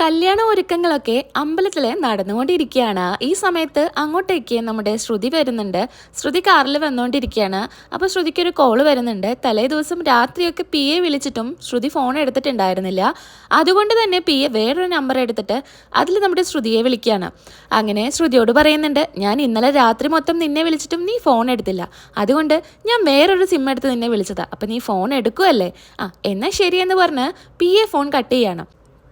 കല്യാണ ഒരുക്കങ്ങളൊക്കെ അമ്പലത്തിൽ നടന്നുകൊണ്ടിരിക്കുകയാണ്. ഈ സമയത്ത് അങ്ങോട്ടേക്ക് നമ്മുടെ ശ്രുതി വരുന്നുണ്ട്. ശ്രുതി കാറിൽ വന്നുകൊണ്ടിരിക്കുകയാണ് ശ്രുതിക്ക് ഒരു കോൾ വരുന്നുണ്ട്. തലേ ദിവസം രാത്രിയൊക്കെ പി എ വിളിച്ചിട്ടും ശ്രുതി ഫോൺ എടുത്തിട്ടുണ്ടായിരുന്നില്ല. അതുകൊണ്ട് തന്നെ പി എ വേറൊരു നമ്പർ എടുത്തിട്ട് അതിൽ നമ്മുടെ ശ്രുതിയെ വിളിക്കുകയാണ്. അങ്ങനെ ശ്രുതിയോട് പറയുന്നുണ്ട് ഞാൻ ഇന്നലെ രാത്രി മൊത്തം നിന്നെ വിളിച്ചിട്ടും നീ ഫോൺ എടുത്തില്ല. അതുകൊണ്ട് ഞാൻ വേറൊരു സിം എടുത്ത് നിന്നെ വിളിച്ചതാ. അപ്പം നീ ഫോൺ എടുക്കുമല്ലേ ആ എന്നാൽ ശരിയെന്ന് പറഞ്ഞ് പി എ ഫോൺ കട്ട് ചെയ്യാണ്.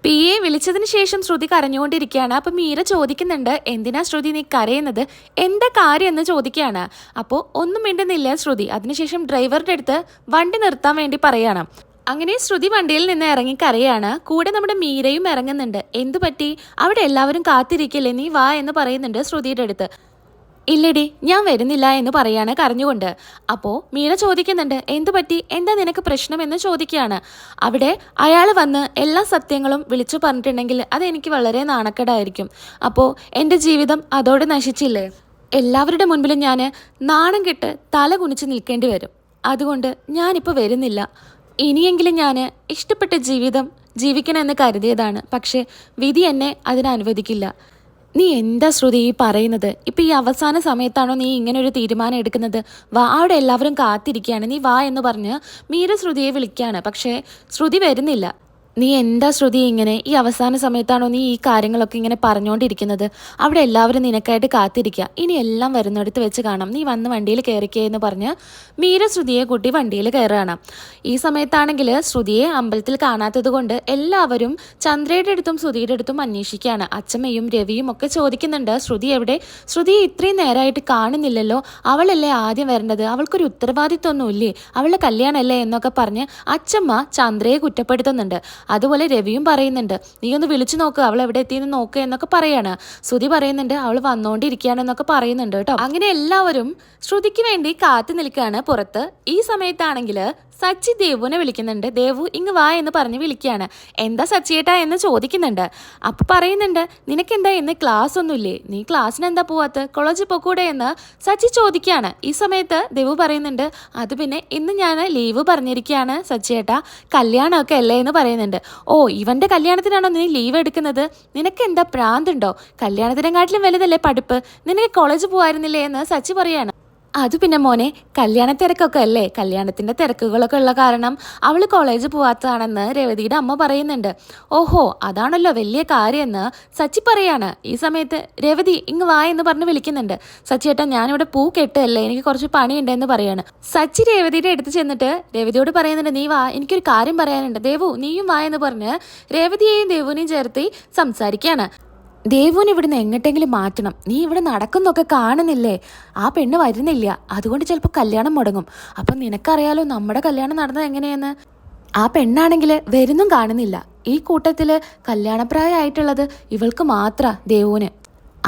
പി എ വിളിച്ചതിന് ശേഷം ശ്രുതി കരഞ്ഞുകൊണ്ടിരിക്കുകയാണ്. അപ്പം മീര ചോദിക്കുന്നുണ്ട് എന്തിനാ ശ്രുതി നീ കരയുന്നത്? എന്താ കാര്യം? എന്ന് ചോദിക്കുകയാണ്. അപ്പോൾ ഒന്നും മിണ്ടുന്നില്ല ശ്രുതി. അതിനുശേഷം ഡ്രൈവറുടെ അടുത്ത് വണ്ടി നിർത്താൻ വേണ്ടി പറയണം. അങ്ങനെ ശ്രുതി വണ്ടിയിൽ നിന്ന് ഇറങ്ങി കരയാണ്. കൂടെ നമ്മുടെ മീരയും ഇറങ്ങുന്നുണ്ട്. എന്തു പറ്റി അവിടെ എല്ലാവരും കാത്തിരിക്കില്ലേ? നീ വാ എന്ന് പറയുന്നുണ്ട് ശ്രുതിയുടെ അടുത്ത്. ഇല്ലടി ഞാൻ വരുന്നില്ല എന്ന് പറയാണ് കരഞ്ഞുകൊണ്ട്. അപ്പോ മീര ചോദിക്കുന്നുണ്ട് എന്തു പറ്റി? എന്താ നിനക്ക് പ്രശ്നം? എന്ന് ചോദിക്കുകയാണ്. അവിടെ അയാൾ വന്ന് എല്ലാ സത്യങ്ങളും വിളിച്ചു പറഞ്ഞിട്ടുണ്ടെങ്കിൽ അതെനിക്ക് വളരെ നാണക്കേടായിരിക്കും. അപ്പോ എന്റെ ജീവിതം അതോടെ നശിച്ചില്ലേ? എല്ലാവരുടെ മുൻപിലും ഞാൻ നാണം കെട്ട് തല കുനിച്ച് നിൽക്കേണ്ടി വരും. അതുകൊണ്ട് ഞാനിപ്പോൾ വരുന്നില്ല. ഇനിയെങ്കിലും ഞാൻ ഇഷ്ടപ്പെട്ട ജീവിതം ജീവിക്കണമെന്ന് കരുതിയതാണ്. പക്ഷേ വിധി എന്നെ അതിന് അനുവദിക്കില്ല. നീ എന്താ ശ്രുതി ഈ പറയുന്നത്? ഇപ്പം ഈ അവസാന സമയത്താണോ നീ ഇങ്ങനെ ഒരു തീരുമാനം എടുക്കുന്നത്? വാ അവിടെ എല്ലാവരും കാത്തിരിക്കുകയാണ്. നീ വാ എന്ന് പറഞ്ഞ് മീര ശ്രുതിയെ വിളിക്കുകയാണ്. പക്ഷേ ശ്രുതി വരുന്നില്ല. നീ എന്താ ശ്രുതി ഇങ്ങനെ ഈ അവസാന സമയത്താണോ നീ ഈ കാര്യങ്ങളൊക്കെ ഇങ്ങനെ പറഞ്ഞുകൊണ്ടിരിക്കുന്നത് അവിടെ എല്ലാവരും നിനക്കായിട്ട് കാത്തിരിക്കുക ഇനി എല്ലാം വരുന്നിടത്ത് വെച്ച് കാണാം. നീ വന്ന് വണ്ടിയിൽ കയറിക്കേ എന്ന് പറഞ്ഞ് മീര ശ്രുതിയെ കൂട്ടി വണ്ടിയിൽ കയറുകയാണ്. ഈ സമയത്താണെങ്കിൽ ശ്രുതിയെ അമ്പലത്തിൽ കാണാത്തത് കൊണ്ട് എല്ലാവരും ചന്ദ്രയുടെ അടുത്തും ശ്രുതിയുടെ അടുത്തും അന്വേഷിക്കുകയാണ്. അച്ഛമ്മയും രവിയും ഒക്കെ ചോദിക്കുന്നുണ്ട് ശ്രുതി എവിടെ? ശ്രുതിയെ ഇത്രയും നേരമായിട്ട് കാണുന്നില്ലല്ലോ. അവളല്ലേ ആദ്യം വരേണ്ടത്? അവൾക്കൊരു ഉത്തരവാദിത്വമൊന്നുമില്ലേ? അവളുടെ കല്യാണമല്ലേ? എന്നൊക്കെ പറഞ്ഞ് അച്ഛമ്മ ചന്ദ്രയെ കുറ്റപ്പെടുത്തുന്നുണ്ട്. അതുപോലെ രവിയും പറയുന്നുണ്ട് നീ ഒന്ന് വിളിച്ചു നോക്ക് അവൾ എവിടെ എത്തിയെന്ന് നോക്ക് എന്നൊക്കെ പറയാണ്. ശ്രുതി പറയുന്നുണ്ട് അവൾ വന്നുകൊണ്ടിരിക്കുകയാണെന്നൊക്കെ പറയുന്നുണ്ട് കേട്ടോ. അങ്ങനെ എല്ലാവരും ശ്രുതിക്ക് വേണ്ടി കാത്തു നിൽക്കുകയാണ് പുറത്ത്. ഈ സമയത്താണെങ്കിൽ സച്ചി ദേവുവിനെ വിളിക്കുന്നുണ്ട്. ദേവു ഇങ്ങ് വാ എന്ന് പറഞ്ഞ് വിളിക്കുകയാണ്. എന്താ സച്ചിയേട്ടാ എന്ന് ചോദിക്കുന്നുണ്ട്. അപ്പോൾ പറയുന്നുണ്ട് നിനക്കെന്താ ഇന്ന് ക്ലാസ് ഒന്നുമില്ലേ നീ ക്ലാസ്സിന് എന്താ പോവാത്ത? കോളേജിൽ പോക്കൂടെ എന്ന് സച്ചി ചോദിക്കുകയാണ്. ഈ സമയത്ത് ദേവു പറയുന്നുണ്ട് അത് പിന്നെ ഇന്ന് ഞാൻ ലീവ് പറഞ്ഞിരിക്കുകയാണ് സച്ചിയേട്ടാ. കല്യാണമൊക്കെ അല്ലേ എന്ന് പറയുന്നുണ്ട്. ഓ ഇവന്റെ കല്യാണത്തിനാണോ നീ ലീവ് എടുക്കുന്നത്? നിനക്ക് എന്താ പ്രാന്തുണ്ടോ? കല്യാണത്തിനെക്കാട്ടിലും വലുതല്ലേ പഠിപ്പ്? നിനക്ക് കോളേജ് പോവായിരുന്നില്ലേ എന്ന് സച്ചി പറയാണ് അത് പിന്നെ മോനെ കല്യാണ തിരക്കൊക്കെ അല്ലേ? കല്യാണത്തിന്റെ തിരക്കുകളൊക്കെ ഉള്ള കാരണം അവൾ കോളേജ് പോവാത്തതാണെന്ന് രവതിയുടെ അമ്മ പറയുന്നുണ്ട്. ഓഹോ അതാണല്ലോ വലിയ കാര്യമെന്ന് സച്ചി പറയാണ്. ഈ സമയത്ത് രവതി ഇങ്ങ് വാ എന്ന് പറഞ്ഞ് വിളിക്കുന്നുണ്ട്. സച്ചി ഏട്ടാ ഞാനിവിടെ പൂ കെട്ടല്ലേ എനിക്ക് കുറച്ച് പണിയുണ്ട് എന്ന് പറയാണ്. സച്ചി രേവതിയുടെ അടുത്ത് ചെന്നിട്ട് രവതിയോട് പറയുന്നുണ്ട് നീ വാ എനിക്കൊരു കാര്യം പറയാനുണ്ട്. ദേവു നീയും വാ എന്ന് പറഞ്ഞ് രേവതിയെയും ദേവുവിനെയും ചേർത്തി സംസാരിക്കുകയാണ് ദേവുവിനെ ഇവിടുന്ന് എങ്ങട്ടെങ്കിലും മാറ്റണം. നീ ഇവിടെ നടക്കുന്നൊക്കെ കാണുന്നില്ലേ? ആ പെണ്ണ് വരുന്നില്ല. അതുകൊണ്ട് ചിലപ്പോൾ കല്യാണം മുടങ്ങും. അപ്പം നിനക്കറിയാലോ നമ്മുടെ കല്യാണം നടന്നത് എങ്ങനെയെന്ന്? ആ പെണ്ണാണെങ്കിൽ വരുന്നും കാണുന്നില്ല. ഈ കൂട്ടത്തിൽ കല്യാണപ്രായമായിട്ടുള്ളത് ഇവൾക്ക് മാത്ര ദേവുവിന്.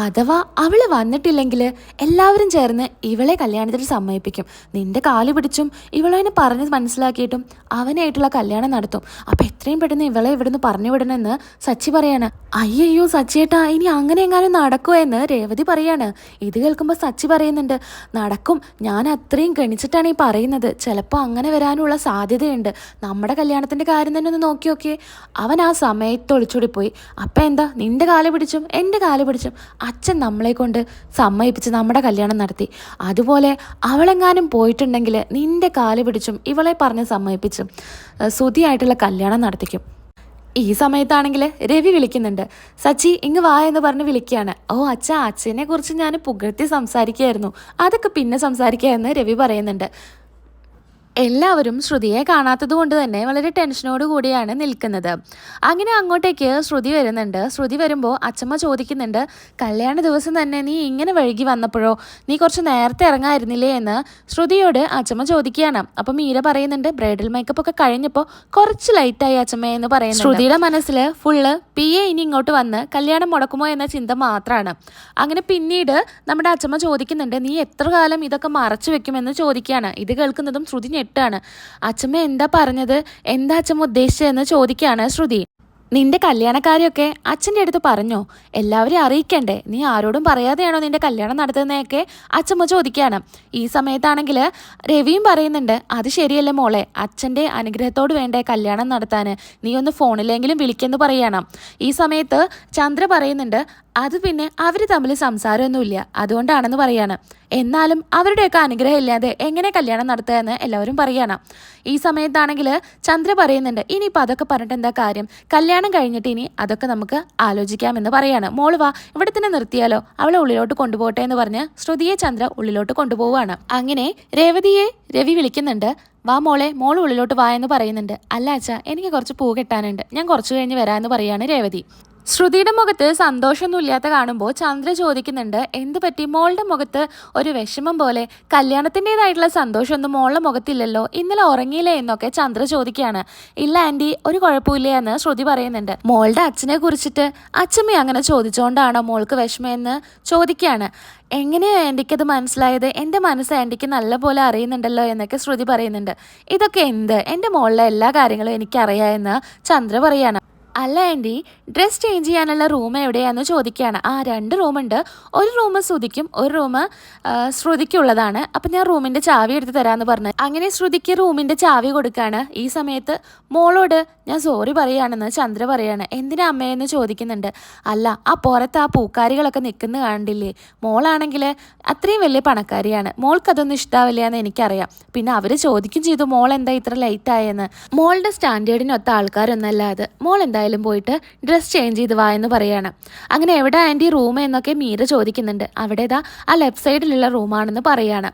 അഥവാ അവൾ വന്നിട്ടില്ലെങ്കിൽ എല്ലാവരും ചേർന്ന് ഇവളെ കല്യാണത്തിൽ സമ്മതിപ്പിക്കും. നിന്റെ കാൽ പിടിച്ചും ഇവളതിനെ പറഞ്ഞ് മനസ്സിലാക്കിയിട്ടും അവനായിട്ടുള്ള കല്യാണം നടത്തും. അപ്പൊ എത്രയും പെട്ടെന്ന് ഇവളെ ഇവിടുന്ന് പറഞ്ഞു വിടണമെന്ന് സച്ചി പറയാണ്. അയ്യയ്യോ സച്ചിയേട്ടാ ഇനി അങ്ങനെ എങ്ങാനും നടക്കുമോ എന്ന് രേവതി പറയാണ്. ഇത് കേൾക്കുമ്പോൾ സച്ചി പറയുന്നുണ്ട് നടക്കും. ഞാൻ അത്രയും ഗണിച്ചിട്ടാണ് ഈ പറയുന്നത്. ചിലപ്പോൾ അങ്ങനെ വരാനുള്ള സാധ്യതയുണ്ട്. നമ്മുടെ കല്യാണത്തിന്റെ കാര്യം തന്നെ ഒന്ന് നോക്കി നോക്കിയേ. അവൻ ആ സമയത്ത് ഒളിച്ചോടി പോയി അപ്പം എന്താ? നിന്റെ കാൽ പിടിച്ചും എന്റെ കാൽ പിടിച്ചും. അച്ഛൻ നമ്മളെ കൊണ്ട് സമ്മതിപ്പിച്ച് നമ്മുടെ കല്യാണം നടത്തി. അതുപോലെ അവളെങ്ങാനും പോയിട്ടുണ്ടെങ്കിൽ നിന്റെ കാൽ പിടിച്ചും ഇവളെ പറഞ്ഞ് സമ്മതിപ്പിച്ചും സുതിയായിട്ടുള്ള കല്യാണം നടത്തിക്കും. ഈ സമയത്താണെങ്കിൽ രവി വിളിക്കുന്നുണ്ട്. സച്ചി ഇങ്ങ് വാ എന്ന് പറഞ്ഞ് വിളിക്കുകയാണ്. ഓ അച്ഛ അച്ഛനെ കുറിച്ച് ഞാൻ പുകഴ്ത്തി സംസാരിക്കുകയായിരുന്നു. അതൊക്കെ പിന്നെ സംസാരിക്കുക എന്ന് രവി പറയുന്നുണ്ട്. എല്ലാവരും ശ്രുതിയെ കാണാത്തത് കൊണ്ട് തന്നെ വളരെ ടെൻഷനോട് കൂടിയാണ് നിൽക്കുന്നത്. അങ്ങനെ അങ്ങോട്ടേക്ക് ശ്രുതി വരുന്നുണ്ട്. ശ്രുതി വരുമ്പോൾ അച്ഛമ്മ ചോദിക്കുന്നുണ്ട് കല്യാണ ദിവസം തന്നെ നീ ഇങ്ങനെ വഴുകി വന്നപ്പോഴോ? നീ കുറച്ച് നേരത്തെ ഇറങ്ങായിരുന്നില്ലേ? എന്ന് ശ്രുതിയോട് അച്ഛമ്മ ചോദിക്കുകയാണ്. അപ്പം മീര പറയുന്നുണ്ട് ബ്രൈഡൽ മേക്കപ്പ് ഒക്കെ കഴിഞ്ഞപ്പോൾ കുറച്ച് ലൈറ്റായി അച്ഛമ്മ എന്ന് പറയുന്നത് ശ്രുതിയുടെ മനസ്സിൽ ഫുള്ള് പി എ ഇനി ഇങ്ങോട്ട് വന്ന് കല്യാണം മുടക്കുമോ? എന്ന ചിന്ത മാത്രമാണ് അങ്ങനെ പിന്നീട് നമ്മുടെ അച്ഛമ്മ ചോദിക്കുന്നുണ്ട് നീ എത്ര കാലം ഇതൊക്കെ മറച്ചു വെക്കുമെന്ന്? ചോദിക്കുകയാണ്. ഇത് കേൾക്കുന്നതും ശ്രുതി ഞെട്ടാണ് അച്ഛമ്മ എന്താ പറഞ്ഞത്? എന്താ അച്ഛമ്മ ഉദ്ദേശിച്ചതെന്ന് ചോദിക്കുകയാണ് ശ്രുതി. നിന്റെ കല്യാണക്കാരെയൊക്കെ അച്ഛന്റെ അടുത്ത് പറഞ്ഞോ? എല്ലാവരെയും അറിയിക്കണ്ടേ? നീ ആരോടും പറയാതെയാണോ നിന്റെ കല്യാണം നടത്തുന്നതൊക്കെ അച്ഛമ്മ ചോദിക്കുകയാണ്. ഈ സമയത്താണെങ്കിൽ രവിയും പറയുന്നുണ്ട് അത് ശരിയല്ലേ മോളെ? അച്ഛന്റെ അനുഗ്രഹത്തോട് വേണ്ടേ കല്യാണം നടത്താൻ? നീ ഒന്ന് ഫോണിലെങ്കിലും വിളിക്കെന്ന് പറയണം. ഈ സമയത്ത് ചന്ദ്ര പറയുന്നുണ്ട് അത് പിന്നെ അവർ തമ്മിൽ സംസാരമൊന്നുമില്ല. അതുകൊണ്ടാണെന്ന് പറയാണ്. എന്നാലും അവരുടെയൊക്കെ അനുഗ്രഹം ഇല്ലാതെ എങ്ങനെ കല്യാണം നടത്തുക എന്ന് എല്ലാവരും പറയണം. ഈ സമയത്താണെങ്കിൽ ചന്ദ്ര പറയുന്നുണ്ട് ഇനിയിപ്പോൾ അതൊക്കെ പറഞ്ഞിട്ട് എന്താ കാര്യം? കല്യാണം കഴിഞ്ഞിട്ട് ഇനി അതൊക്കെ നമുക്ക് ആലോചിക്കാമെന്ന് പറയാണ്. മോൾ വാ ഇവിടെ തന്നെ നിർത്തിയാലോ? അവളെ ഉള്ളിലോട്ട് കൊണ്ടുപോകട്ടെ എന്ന് പറഞ്ഞ് ശ്രുതിയെ ചന്ദ്ര ഉള്ളിലോട്ട് കൊണ്ടുപോവാണ് അങ്ങനെ രേവതിയെ രവി വിളിക്കുന്നുണ്ട് വാ മോളെ മോൾ ഉള്ളിലോട്ട് വാ എന്ന് പറയുന്നുണ്ട്. അല്ല അച്ഛാ എനിക്ക് കുറച്ച് പൂ കെട്ടാനുണ്ട്. ഞാൻ കുറച്ച് കഴിഞ്ഞ് വരാമെന്ന് പറയാണ് രേവതി. ശ്രുതിയുടെ മുഖത്ത് സന്തോഷമൊന്നുമില്ലാത്ത കാണുമ്പോൾ ചന്ദ്ര ചോദിക്കുന്നുണ്ട് എന്ത് പറ്റി? മോളുടെ മുഖത്ത് ഒരു വിഷമം പോലെ കല്യാണത്തിന്റെതായിട്ടുള്ള സന്തോഷമൊന്നും മോളുടെ മുഖത്തില്ലല്ലോ? ഇന്നലെ ഉറങ്ങിയില്ലേ? എന്നൊക്കെ ചന്ദ്ര ചോദിക്കുകയാണ്. ഇല്ല ആന്റി ഒരു കുഴപ്പമില്ല എന്ന് ശ്രുതി പറയുന്നുണ്ട്. മോളുടെ അച്ഛനെ കുറിച്ചിട്ട് അച്ഛമ്മ അങ്ങനെ ചോദിച്ചുകൊണ്ടാണോ മോൾക്ക് വിഷമമെന്ന് ചോദിക്കുകയാണ്. എങ്ങനെയാണ് ആന്റിക്കത് മനസ്സിലായത്? എന്റെ മനസ്സ് ആന്റിക്ക് നല്ലപോലെ അറിയുന്നുണ്ടല്ലോ എന്നൊക്കെ ശ്രുതി പറയുന്നുണ്ട്. ഇതൊക്കെ എന്ത്? എന്റെ മോളിലെ എല്ലാ കാര്യങ്ങളും എനിക്കറിയാമെന്ന് ചന്ദ്ര പറയാണ്. അല്ല ആന്റി ഡ്രസ് ചേഞ്ച് ചെയ്യാനുള്ള റൂം എവിടെയാണെന്ന് ചോദിക്കുകയാണ്. ആ രണ്ട് റൂമുണ്ട്. ഒരു റൂം ശ്രുതിക്കും ഒരു റൂം ശ്രുതിക്കുള്ളതാണ്. അപ്പം ഞാൻ റൂമിന്റെ ചാവി എടുത്ത് തരാമെന്ന് പറഞ്ഞു. അങ്ങനെ ശ്രുതിക്ക് റൂമിന്റെ ചാവി കൊടുക്കുകയാണ് ഈ സമയത്ത് മോളോട് ഞാൻ സോറി പറയുകയാണെന്ന് ചന്ദ്ര പറയാണ് എന്തിനാ അമ്മയെന്ന് ചോദിക്കുന്നുണ്ട്. അല്ല ആ പുറത്ത് ആ പൂക്കാരികളൊക്കെ നിൽക്കുന്ന കണ്ടില്ലേ? മോളാണെങ്കിൽ അത്രയും വലിയ പണക്കാരിയാണ്. മോൾക്കതൊന്നും ഇഷ്ടാവില്ല എന്ന് എനിക്കറിയാം. പിന്നെ അവർ ചോദിക്കും ചെയ്തു മോൾ എന്താ ഇത്ര ലേറ്റ് ആയെന്ന്? മോളുടെ സ്റ്റാൻഡേർഡിനൊത്ത ആൾക്കാരൊന്നല്ല അത്. മോൾ എന്തായാലും പോയിട്ട് ഡ്രസ്സ് ചേഞ്ച് ചെയ്ത് വാ എന്ന് പറയാണ്. അങ്ങനെ എവിടെ ആന്റി റൂം എന്നൊക്കെ മീര ചോദിക്കുന്നുണ്ട്. അവിടെ ഇതാ ആ ലെഫ്റ്റ് സൈഡിലുള്ള റൂമാണെന്ന് പറയാണ്.